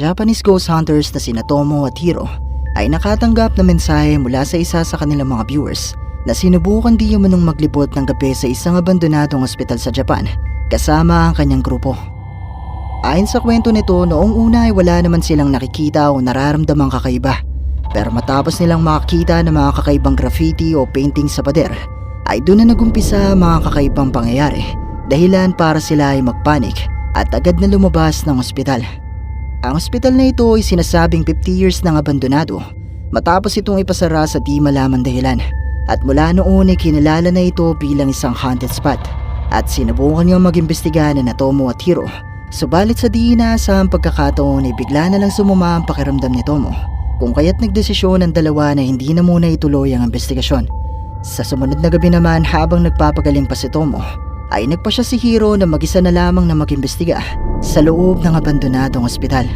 Japanese ghost hunters na sina Tomo at Hiro ay nakatanggap na mensahe mula sa isa sa kanilang mga viewers na sinubukan di manong maglibot ng gabi sa isang abandonadong ospital sa Japan kasama ang kanyang grupo. Ayon sa kwento nito, noong una ay wala naman silang nakikita o nararamdamang kakaiba. Pero matapos nilang makakita ng mga kakaibang graffiti o painting sa pader, ay doon na nagumpisa ang mga kakaibang pangyayari dahilan para sila ay magpanik at agad na lumabas ng ospital. Ang ospital na ito ay sinasabing 50 years nang abandonado matapos itong ipasara sa di malaman dahilan. At mula noon ay kinilala na ito bilang isang haunted spot. At sinubukan niyang mag-imbestiga na Tomo at Hiro. Subalit sa di inaasahang pagkakataon ay bigla na lang sumuma ang pakiramdam ni Tomo. Kung kaya't nagdesisyon ang dalawa na hindi na muna ituloy ang investigasyon. Sa sumunod na gabi naman habang nagpapagaling pa si Tomo ay nagpa siya si Hiro na mag-isa na lamang na mag-imbestiga sa loob ng abandonadong ospital.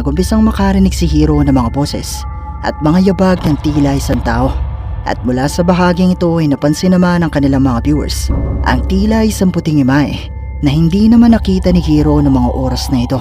Nagumpisang makarinig si Hiro ng mga boses at mga yabag ng tila isang tao. At mula sa bahaging ito ay napansin naman ng kanilang mga viewers ang tila isang puting imae na hindi naman nakita ni Hiro ng mga oras na ito.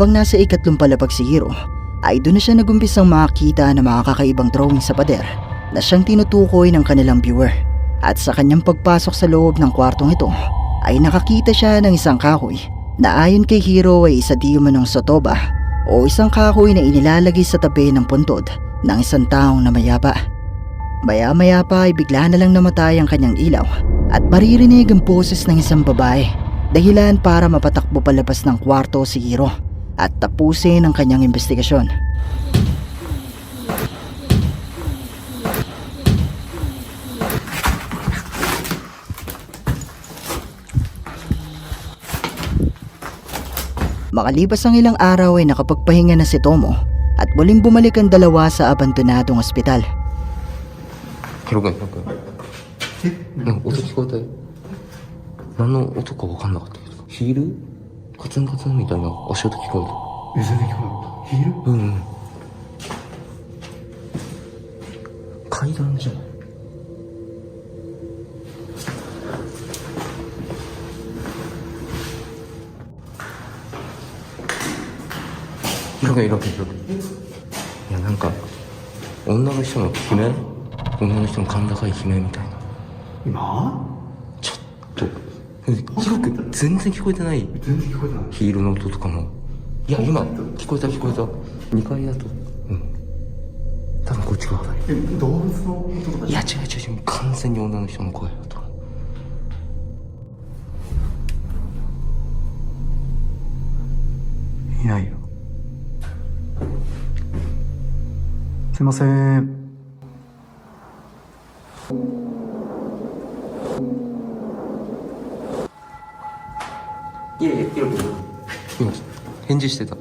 Habang nasa ikatlong palapag si Hiro, ay doon na siya nagumpisang makakita ng mga kakaibang drawing sa pader na siyang tinutukoy ng kanilang viewer. At sa kanyang pagpasok sa loob ng kwartong ito, ay nakakita siya ng isang kahoy na ayon kay Hiro ay isa di umanong sotoba o isang kahoy na inilalagay sa tabi ng puntod ng isang taong namayapa. Maya-maya pa ay bigla na lang namatay ang kanyang ilaw at maririnig ang boses ng isang babae dahilan para mapatakbo palabas ng kwarto si Hiro at tapusin ang kanyang investigasyon. Makalipas ang ilang araw ay nakapagpahinga na si Tomo at muling bumalik ang dalawa sa abandonadong ospital. Hirogan, Hirogan. Eh? Nang utot ko tayo. Nanong utot ko wakanda ka tayo. Hiru? カツンカツンみたいな足音聞こえ全然聞こえないヒール？えたうんうん。階段じゃないヒロ君ヒロ君ヒロ君いやなんか女の人の悲鳴女の人の甲高い悲鳴みたいな。今？全然聞こえてない。全然聞こえてない。ヒールの音とかも。いや今聞こえた聞こえた。2階だと。うん。多分こっち側だ動物の音とかい？や違う違う違う完全に女の人の声だと。いないよ。すいませんいやいやヒロ君今返事してたい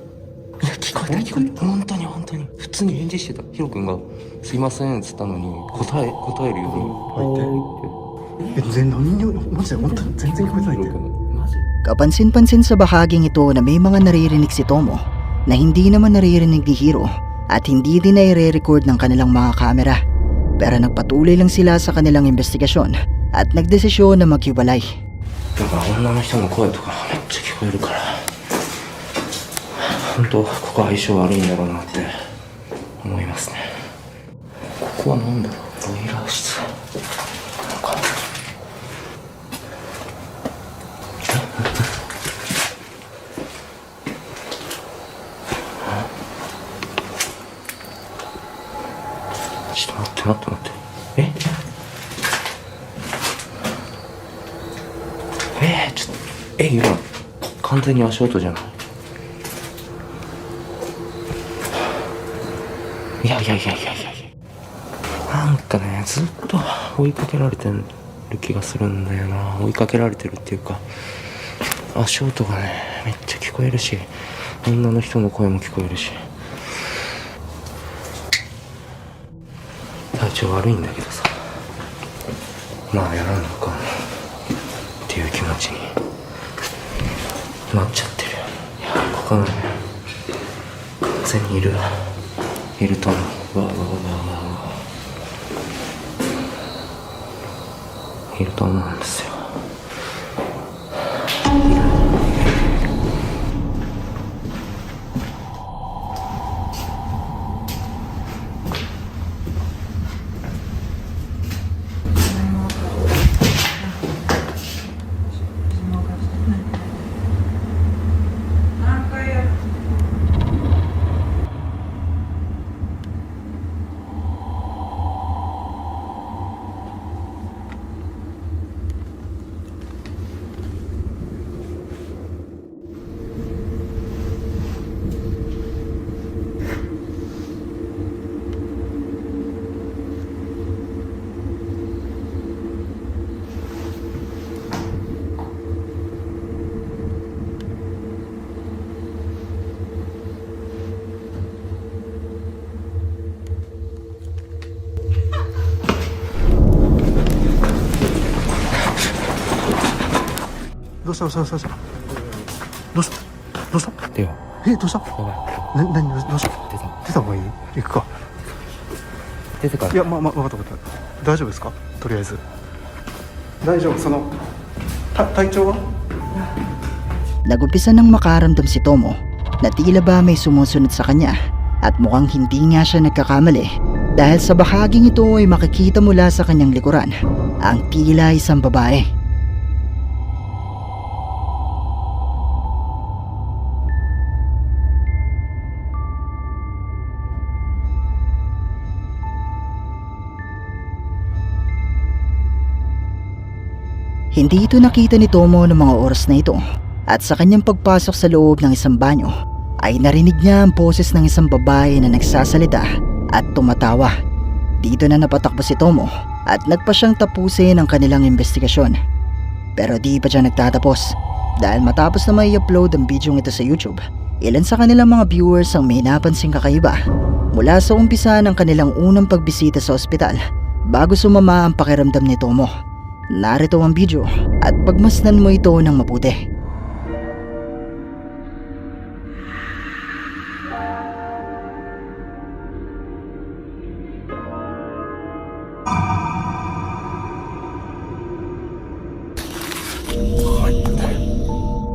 や聞こえた聞こえた本当に本当に普通に返事してたヒロ君が「すいません」っつったのに答え答えるようにえ全然何にマジで本当に全然聞こえてないんヒロだよ君マジ Kapansin-pansin sa bahaging ito na may mga naririnig si Tomo na hindi naman naririnig ni Hiro at hindi din na i-record ng kanilang mga kamera. Pero nagpatuloy lang sila sa kanilang investigasyon at nagdesisyon na maghiwalay. なんか女の人の声とかめっちゃ聞こえるから本当ここ相性悪いんだろうなって思いますね。ここは何だろう？ボイラー室。なのか。ちょっと待って待って待ってええー、ちょっとえ今完全に足音じゃない？いやいやいやいやいや。なんかねずっと追いかけられてる気がするんだよな。追いかけられてるっていうか足音がねめっちゃ聞こえるし女の人の声も聞こえるし。体調悪いんだけどさ。まあやらんのかっていう気持ちになっちゃってるいやここね完全にいるいると思う。わわわわわわいると思うんですよ。いるどうしたどうしたどうしたどうしたどうしたではえどうしたやばな何どうしたい出た出た方がいい行くか出てからいやまま分かった分かった大丈夫ですかとりあえず大丈夫そのた体調は Nagumpisa nang makaramdam si Tomo na tila ba may sumusunod sa kanya at mukhang hindi nga siya nagkakamali dahil sa bahaging ito ay makikita mula sa kanyang likuran ang tila isang babae. Hindi ito nakita ni Tomo ng mga oras na ito at sa kanyang pagpasok sa loob ng isang banyo ay narinig niya ang boses ng isang babae na nagsasalita at tumatawa. Dito na napatakbo si Tomo at nagpa siyang tapusin ang kanilang investigasyon. Pero di pa siya nagtatapos dahil matapos na may upload ang video ito sa YouTube, ilan sa kanilang mga viewers ang may napansing kakaiba mula sa umpisa ng kanilang unang pagbisita sa ospital bago sumama ang pakiramdam ni Tomo. Narito ang video at pagmasdan mo ito ng mabuti.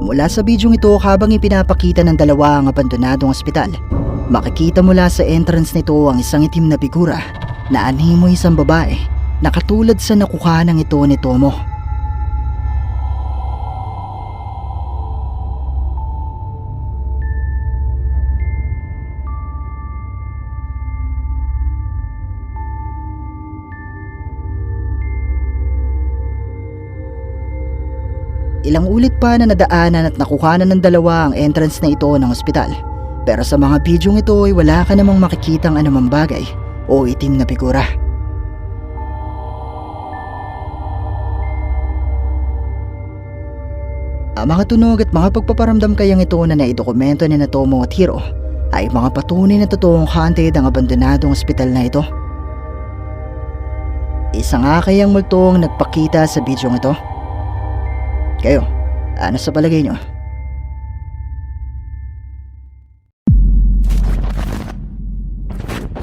Mula sa bidyong ito habang ipinapakita ng dalawa ang abandonadong ospital, makikita mula sa entrance nito ang isang itim na figura na animo isang babae na katulad sa nakuha ng ito ni Tomo. Ilang ulit pa na nadaanan at nakuhanan ng dalawa ang entrance na ito ng ospital. Pero sa mga bidyong ito ay wala ka namang makikitang anumang bagay o itim na figura. Ang mga tunog at mga pagpaparamdam kayang ito na naidokumento ni Natomo at Hiro ay mga patunay na totoong haunted ang abandonadong ospital na ito. Isa nga kayang multong nagpakita sa bidyong ito. Kayo, ano sa palagay nyo?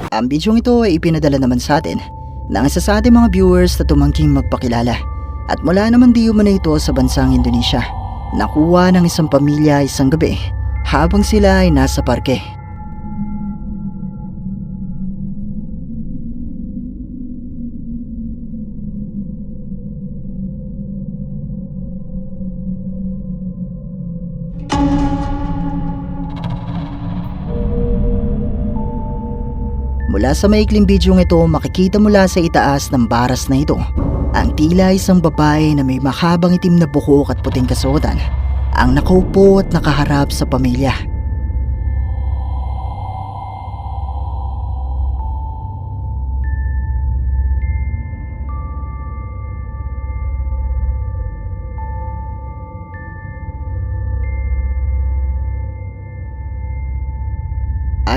Ang bidyong ito ay ipinadala naman sa atin ng isa sa ating mga viewers na tumangking magpakilala at mula naman di umano ito sa bansang Indonesia. Nakuha ng isang pamilya isang gabi habang sila ay nasa parke. Mula sa maikling bidyong ito, makikita mula sa itaas ng baras na ito ang tila isang babae na may mahabang itim na buhok at puting kasuotan ang nakaupo at nakaharap sa pamilya.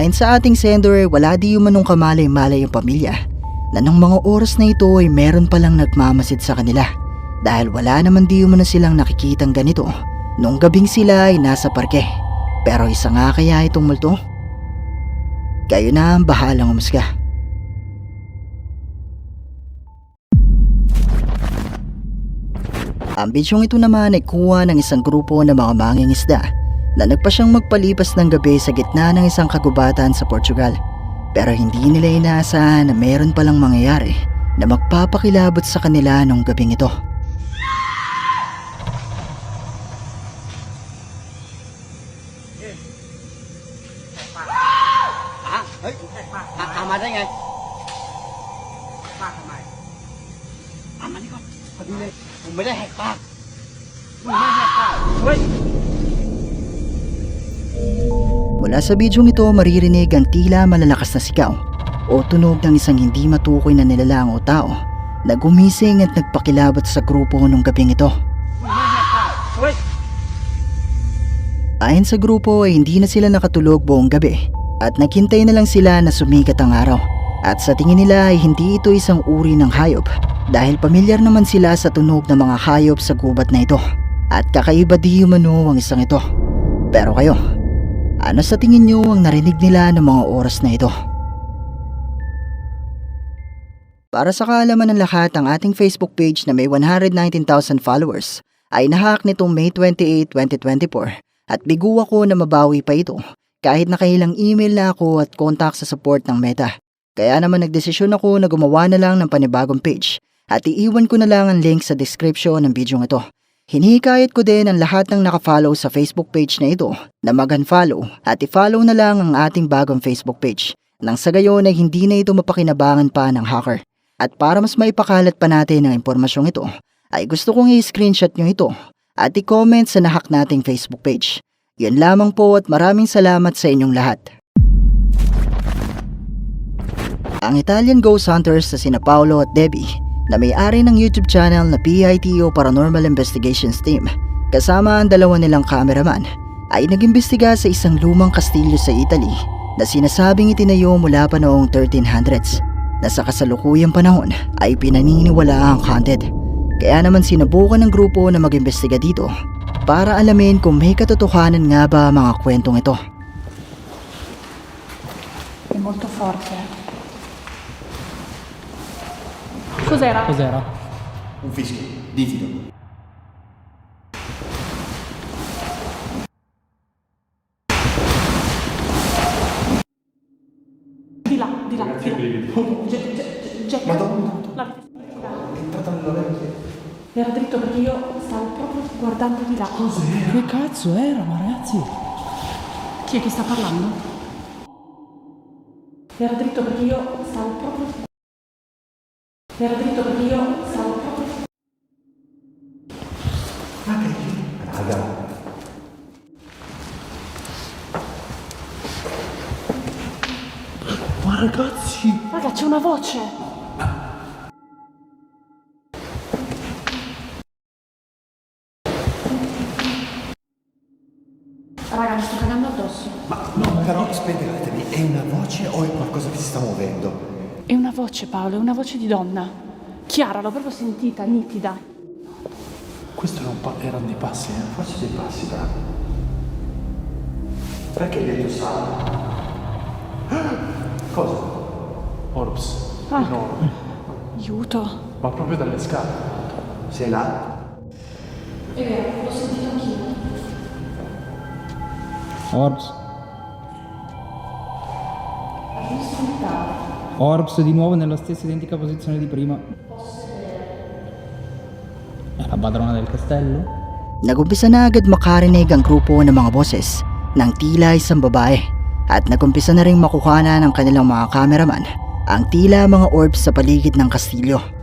Ayon sa ating sender, wala di umanong kamalay-malay ang pamilya na nung mga oras na ito ay meron palang nagmamasid sa kanila dahil wala naman di umano silang nakikitang ganito nung gabing sila ay nasa parke. Pero isa nga kaya itong multo? Kayo na ang bahalang umusga. Ang bidyong ito naman ay kuha ng isang grupo ng mga mangingisda na nagpa siyang magpalipas ng gabi sa gitna ng isang kagubatan sa Portugal. Pero hindi nila inaasahan na meron palang mangyayari na magpapakilabot sa kanila nung gabing ito. hả Ê, à, à mà đây này ba ท Mula sa bidyong ito maririnig ang tila malalakas na sigaw o tunog ng isang hindi matukoy na nilalang o tao na gumising at nagpakilabot sa grupo nung gabing ito. Ayon sa grupo ay hindi na sila nakatulog buong gabi at naghintay na lang sila na sumikat ang araw. At sa tingin nila ay hindi ito isang uri ng hayop dahil pamilyar naman sila sa tunog ng mga hayop sa gubat na ito. At kakaiba di umano ang isang ito. Pero kayo, ano sa tingin nyo ang narinig nila ng mga oras na ito? Para sa kaalaman ng lahat, ang ating Facebook page na may 119,000 followers ay nahack nitong May 28, 2024 at bigo ako na mabawi pa ito kahit nakahilang email na ako at contact sa support ng Meta. Kaya naman nagdesisyon ako na gumawa na lang ng panibagong page at iiwan ko na lang ang link sa description ng video ito. Hinihikayat ko din ang lahat ng nakafollow sa Facebook page na ito na mag-unfollow at i-follow na lang ang ating bagong Facebook page nang sa gayon ay hindi na ito mapakinabangan pa ng hacker. At para mas maipakalat pa natin ang impormasyong ito, ay gusto kong i-screenshot nyo ito at i-comment sa nahak nating Facebook page. Yan lamang po at maraming salamat sa inyong lahat. Ang Italian Ghost Hunters na sina Paolo at Debbie na may-ari ng YouTube channel na PITO Paranormal Investigations Team kasama ang dalawa nilang cameraman ay nag-imbestiga sa isang lumang kastilyo sa Italy na sinasabing itinayo mula pa noong 1300s na sa kasalukuyang panahon ay pinaniniwala ang haunted. Kaya naman sinubukan ng grupo na mag-imbestiga dito para alamin kung may katotohanan nga ba mga kwentong ito. È molto forte. Cos'era? Cos'era? Un fischio, nitido. Di là, di là, di là. Ge- ge- Jack. L'avete sentita? Era dritto perché io stavo proprio guardando di là. Che cazzo era, ma ragazzi? Chi è che sta parlando? Era dritto perché io stavo proprio... Benedetto Dio, salvo. Raga. Ma ragazzi! Raga, c'è una voce! Voce, Paolo, è una voce di donna. Chiara, l'ho proprio sentita, nitida. Questo erano, pa- erano dei passi, eh? Forse dei passi, però. Perché hai detto sala? Cosa? Orbs. Ah. Enorme. Aiuto. Ma proprio dalle scale. Sei là? È vero, l'ho sentito anch'io. Orbs. Orbs di nuovo nella stessa identica posizione di prima. È la padrona del castello? Nagumpisa na agad makarinig ang grupo ng mga boses ng tila isang babae at nagumpisa na rin makuhana ng kanilang mga cameraman ang tila mga orbs sa paligid ng kastilyo.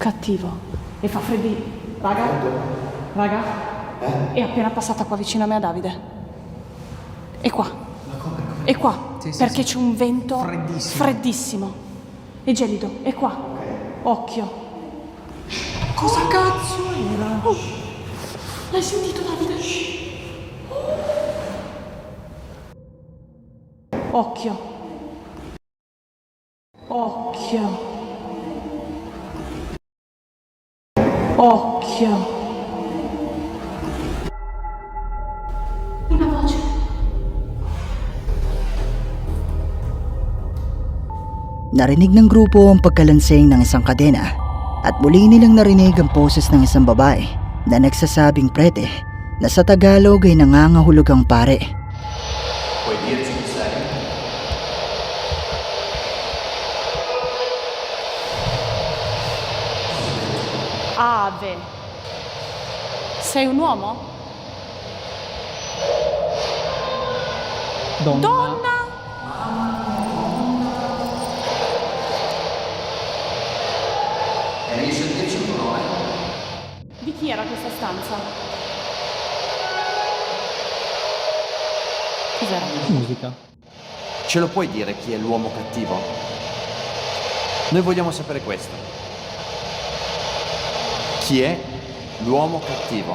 Cattivo. E fa freddi. Raga? Raga? È appena passata qua vicino a me a Davide. E qua. E qua. perché c'è un vento freddissimo. freddissimo. E gelido. E qua. Occhio. Cosa cazzo era? L'hai sentito Davide? Occhio. Occhio. Una voce. Narinig ng grupo ang pagkalansing ng isang kadena at muli nilang narinig ang poses ng isang babae na nagsasabing prete na sa Tagalog ay nangangahulog ang pare. Sei un uomo? Donna. Donna? Di chi era questa stanza? Cos'era? Musica. Ce lo puoi dire chi è l'uomo cattivo? Noi vogliamo sapere questo. Chi è l'uomo cattivo?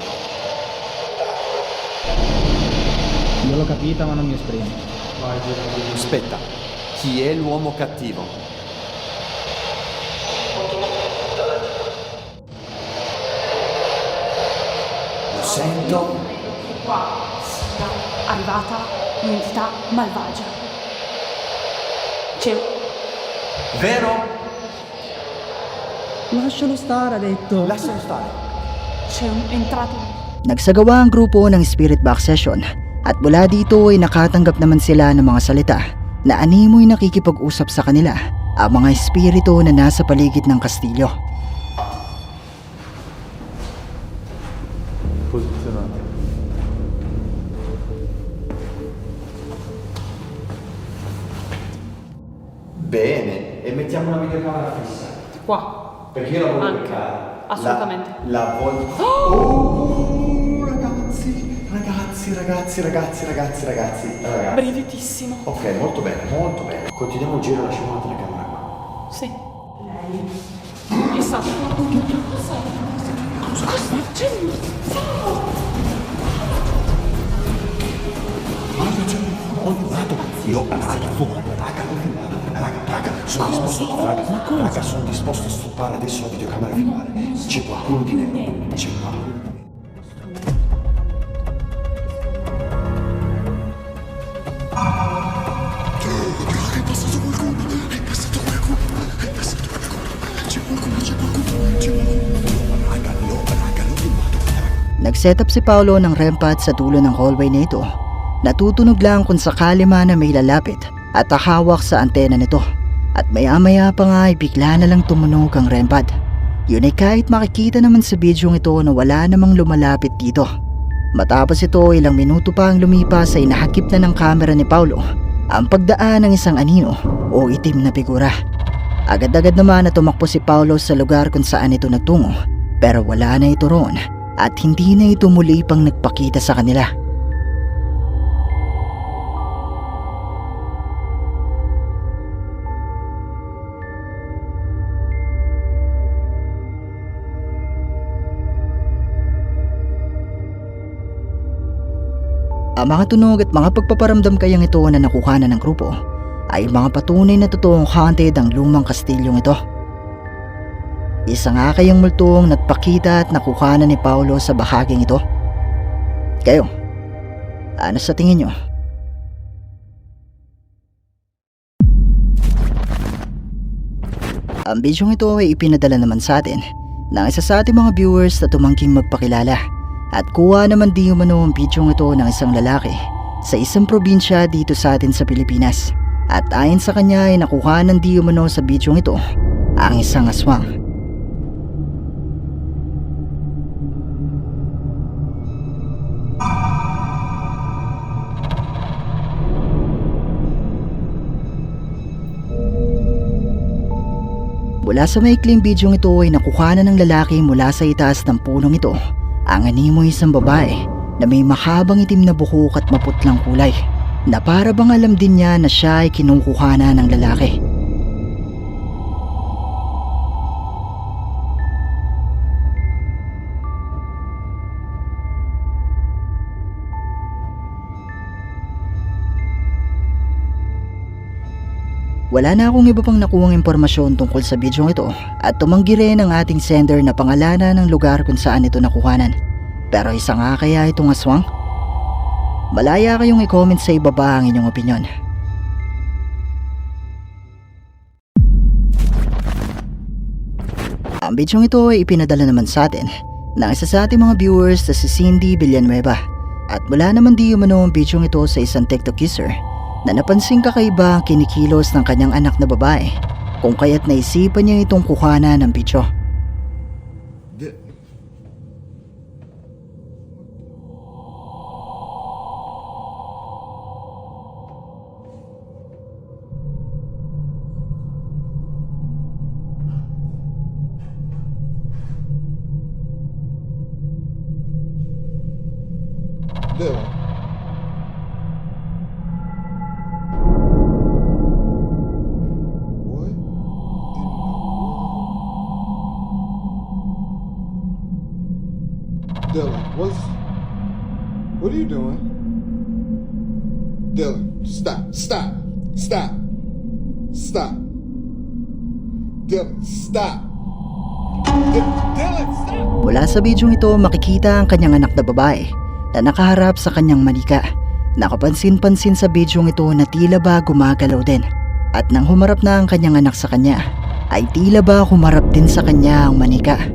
Io l'ho capita ma non mi esprimo. Aspetta, chi è l'uomo cattivo? Lo sento. Qua sia arrivata un'entità malvagia. C'è Vero? Lascialo stare, ha detto. Lascialo stare. C'è un entrato Nagsagawa ang grupo ng spirit box session at mula dito ay nakatanggap naman sila ng mga salita na animoy nakikipag-usap sa kanila ang mga espiritu na nasa paligid ng kastilyo. Ragazzi, ragazzi, ragazzi, ragazzi, ragazzi. Brividissimo. Ok, molto bene, molto bene. Continuiamo il giro, lasciamo la telecamera qua. Sì. È stato. Cosa? Cosa sta facendo? Io, raga, raga, raga, raga, sono disposto, raga, raga, sono disposto a stoppare adesso la videocamera a filmare. C'è qualcuno di nero, c'è qualcuno. Nag-set up si Paolo ng REM pad sa dulo ng hallway nito. Natutunog lang kung sakali man na may lalapit at ahawak sa antena nito. At maya maya pa nga ay bigla na lang tumunog ang REM pad. Yun ay kahit makikita naman sa video ito na wala namang lumalapit dito. Matapos ito ilang minuto pa ang lumipas ay nahakip na ng kamera ni Paulo ang pagdaan ng isang anino o itim na figura. Agad-agad naman na tumakbo si Paulo sa lugar kung saan ito nagtungo pero wala na ito roon at hindi na ito muli pang nagpakita sa kanila. Ang mga tunog at mga pagpaparamdam kayang ito na nakuha na ng grupo ay mga patunay na totoong haunted ang lumang kastilyong ito. Isa nga kayang multong nagpakita at nakuha na ni Paolo sa bahaging ito. Kayo, ano sa tingin nyo? Ang bidyong ito ay ipinadala naman sa atin ng isa sa ating mga viewers na tumangking magpakilala at kuha naman di umano ang bidyong ito ng isang lalaki sa isang probinsya dito sa atin sa Pilipinas. At ayon sa kanya ay nakuha ng di umano sa bidyong ito ang isang aswang. Mula sa maikling bidyong ito ay nakuha na ng lalaki mula sa itaas ng punong ito ang animo isang babae na may mahabang itim na buhok at maputlang kulay na para bang alam din niya na siya ay kinukuhana ng lalaki. Wala na akong iba pang nakuhang impormasyon tungkol sa bidyong ito at tumanggi rin ang ating sender na pangalanan ng lugar kung saan ito nakuhanan. Pero isa nga kaya itong aswang? Malaya kayong i-comment sa ibaba ang inyong opinion. Ang bidyong ito ay ipinadala naman sa atin ng isa sa ating mga viewers na si Cindy Villanueva. At mula naman di umano ang bidyong ito sa isang TikTok user na napansin kakaiba kinikilos ng kanyang anak na babae kung kaya't naisipan niya itong kuhana ng bityo. What's. What are you doing? Dylan, stop, stop, stop, stop. Dylan, stop. Dy- Dylan, stop! Mula sa bidyong ito makikita ang kanyang anak na babae na nakaharap sa kanyang manika. Nakapansin-pansin sa bidyong ito na tila ba gumagalaw din. At nang humarap na ang kanyang anak sa kanya, ay tila ba humarap din sa kanya ang manika.